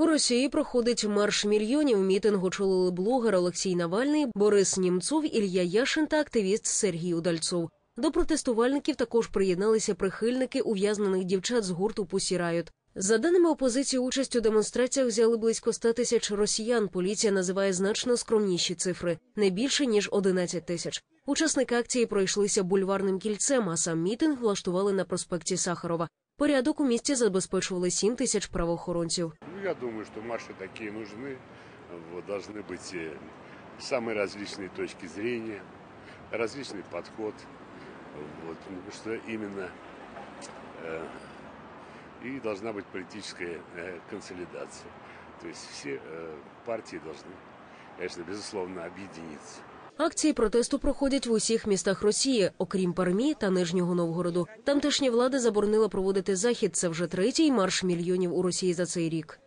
У Росії проходить марш мільйонів. Мітинг очолили блогер Олексій Навальний, Борис Німцов, Ілля Яшин та активіст Сергій Удальцов. До протестувальників також приєдналися прихильники ув'язнених дівчат з гурту Пусі За даними опозиції, участь у демонстраціях взяли близько 100 тисяч росіян. Поліція називає значно скромніші цифри не більше ніж 11 тисяч. Учасники акції пройшлися бульварним кільцем, а сам мітинг влаштували на проспекті Сахарова. Порядок у місті забезпечували 7 тисяч правоохоронців. Ну, я думаю, что марши такие нужны. Вот, должны быть э, самые различные точки зрения, различный подход. Вот, потому что именно э, и должна быть политическая э, консолидация. То есть все э, партии должны, конечно, безусловно, объединиться. Акції протесту проходять в усіх містах Росії, окрім Пармі та Нижнього Новгороду. Тамтешня влада заборонила проводити захід. Це вже третій марш мільйонів у Росії за цей рік.